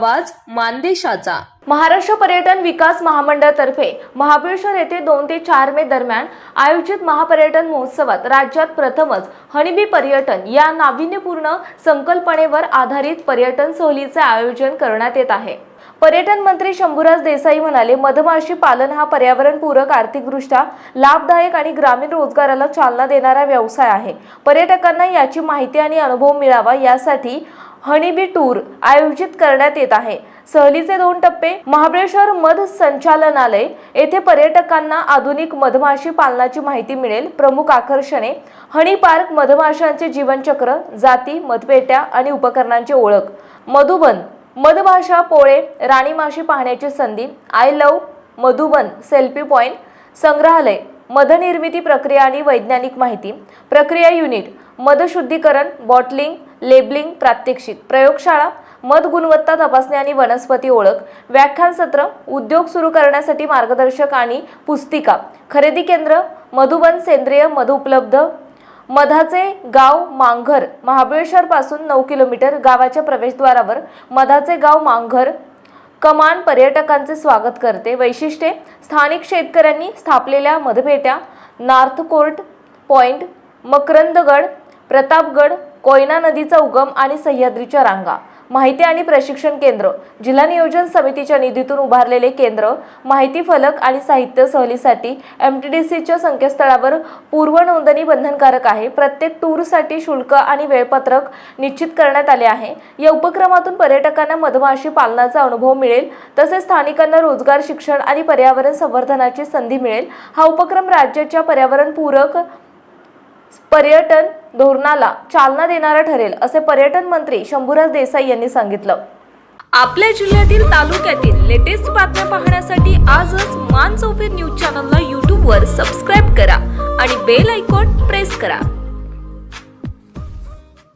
आवाज मानदेशाचा. महाराष्ट्र पर्यटन विकास महामंडळातर्फे महाबळेश्वर येथे दोन ते चार मे दरम्यान आयोजित महापर्यटन महोत्सवात राज्यात प्रथमच हनीबी पर्यटन या नाविन्यपूर्ण संकल्पनेवर आधारित पर्यटन सहलीचे आयोजन करण्यात येत आहे. पर्यटन मंत्री शंभूराज देसाई म्हणाले मधमाशी पालन हा पर्यावरणपूरक आर्थिकदृष्ट्या लाभदायक आणि ग्रामीण रोजगाराला चालना देणारा व्यवसाय आहे. पर्यटकांना याची माहिती आणि अनुभव मिळावा यासाठी हनीबी टूर आयोजित करण्यात येत आहे. सहलीचे दोन टप्पे महाबळेश्वर मध संचालनालय येथे पर्यटकांना आधुनिक मधमाशी पालनाची माहिती मिळेल. प्रमुख आकर्षणे हनी पार्क मधमाशांचे जीवनचक्र जाती मधपेट्या आणि उपकरणांची ओळख. मधुबन मधमाशा पोळे राणीमाशी पाहण्याची संधी I love Madhuban selfie point संग्रहालय मधनिर्मिती प्रक्रिया आणि वैज्ञानिक माहिती प्रक्रिया युनिट मधशुद्धीकरण बॉटलिंग लेबलिंग प्रात्यक्षिक प्रयोगशाळा मध गुणवत्ता तपासणी आणि वनस्पती ओळख व्याख्यानसत्र उद्योग सुरू करण्यासाठी मार्गदर्शक आणि पुस्तिका खरेदी केंद्र मधुबन सेंद्रिय मध उपलब्ध मधाचे गाव मांघर महाबळेश्वर पासून नऊ किलोमीटर गावाच्या प्रवेशद्वारावर मधाचे गाव मांघर कमान पर्यटकांचे स्वागत करते. वैशिष्ट्ये स्थानिक शेतकऱ्यांनी स्थापलेल्या मधपेट्या north court point Makarandgad Pratapgad Koyna नदीचा उगम आणि सह्याद्रीच्या रांगा. माहिती आणि प्रशिक्षण केंद्र जिल्हा नियोजन समितीच्या निधीतून उभारलेले केंद्र माहिती फलक आणि साहित्य सहलीसाठी एम टी डी सीच्या संकेतस्थळावर पूर्व नोंदणी बंधनकारक आहे. प्रत्येक टूरसाठी शुल्क आणि वेळपत्रक निश्चित करण्यात आले आहे. या उपक्रमातून पर्यटकांना मधमाशी पालनाचा अनुभव मिळेल तसेच स्थानिकांना रोजगार शिक्षण आणि पर्यावरण संवर्धनाची संधी मिळेल. हा उपक्रम राज्याच्या पर्यावरणपूरक पर्यटन धोरणाला चालना देणारा ठरेल असे पर्यटन मंत्री शंभूराज देसाई यांनी सांगितलं. आपल्या जिल्ह्यातील तालुक्यातील लेटेस्ट बातम्या पाहण्यासाठी आजच मान चौफेर न्यूज चॅनलला यूट्यूबवर सबस्क्राईब करा आणि बेल आयकॉन प्रेस करा.